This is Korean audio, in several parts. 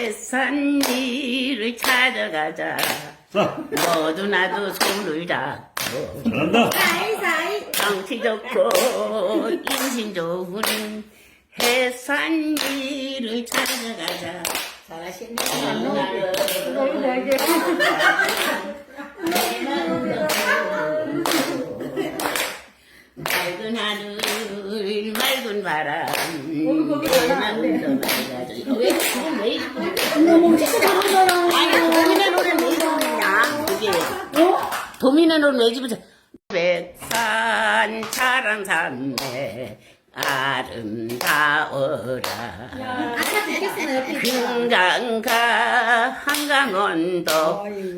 해산리를 찾아가자. 자, 모두 나도 손을 잡고 잘한다. 사이사이. 경치 좋고 인심 좋은 해산리를 찾아가자. 잘하시네. 맑은 하늘 맑은 바람 내맘도 왜 그건 왜 이렇게 너무 잘하잖아 아니 도민의 노래는 왜 집어서 백산 아름다워라. 아까 듣겠어 옆에 금강가 한강원도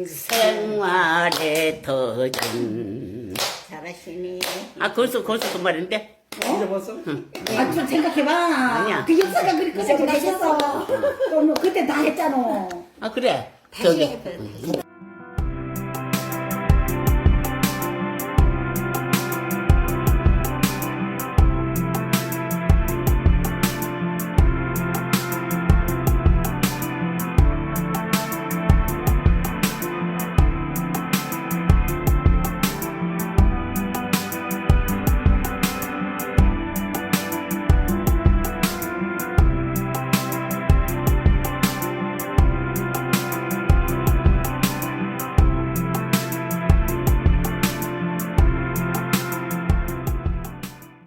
생활의 터전 잘하시네. 아 벌써 벌써 그 말인데 잊어봤어? 아 좀 생각해봐. 아니야. 그 역사가 그렇게 생각나셨어. 또뭐 그때 다 했잖아. 아 그래. 다시 저기. 해봐